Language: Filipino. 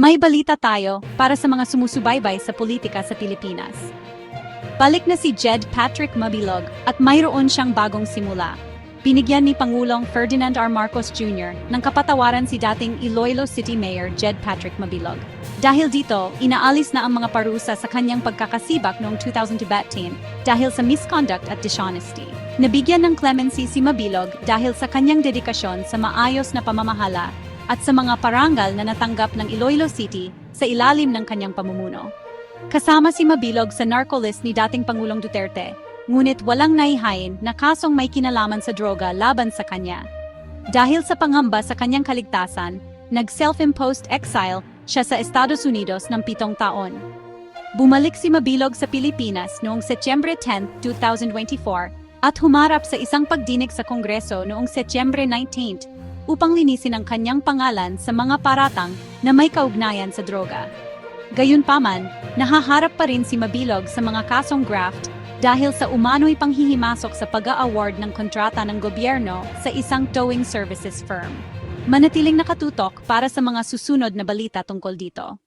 May balita tayo para sa mga sumusubaybay sa politika sa Pilipinas. Balik na si Jed Patrick Mabilog at mayroon siyang bagong simula. Pinigyan ni Pangulong Ferdinand R. Marcos Jr. ng kapatawaran si dating Iloilo City Mayor Jed Patrick Mabilog. Dahil dito, inaalis na ang mga parusa sa kanyang pagkakasibak noong 2018 dahil sa misconduct at dishonesty. Nabigyan ng clemency si Mabilog dahil sa kanyang dedikasyon sa maayos na pamamahala at sa mga parangal na natanggap ng Iloilo City sa ilalim ng kanyang pamumuno. Kasama si Mabilog sa narco-list ni dating Pangulong Duterte, ngunit walang naihain na kasong may kinalaman sa droga laban sa kanya. Dahil sa pangamba sa kanyang kaligtasan, nag-self-imposed exile siya sa Estados Unidos ng pitong taon. Bumalik si Mabilog sa Pilipinas noong Setyembre 10, 2024 at humarap sa isang pagdinig sa Kongreso noong Setyembre 19 upang linisin ang kanyang pangalan sa mga paratang na may kaugnayan sa droga. Gayunpaman, nahaharap pa rin si Mabilog sa mga kasong graft dahil sa umano'y panghihimasok sa pag-award ng kontrata ng gobyerno sa isang towing services firm. Manatiling nakatutok para sa mga susunod na balita tungkol dito.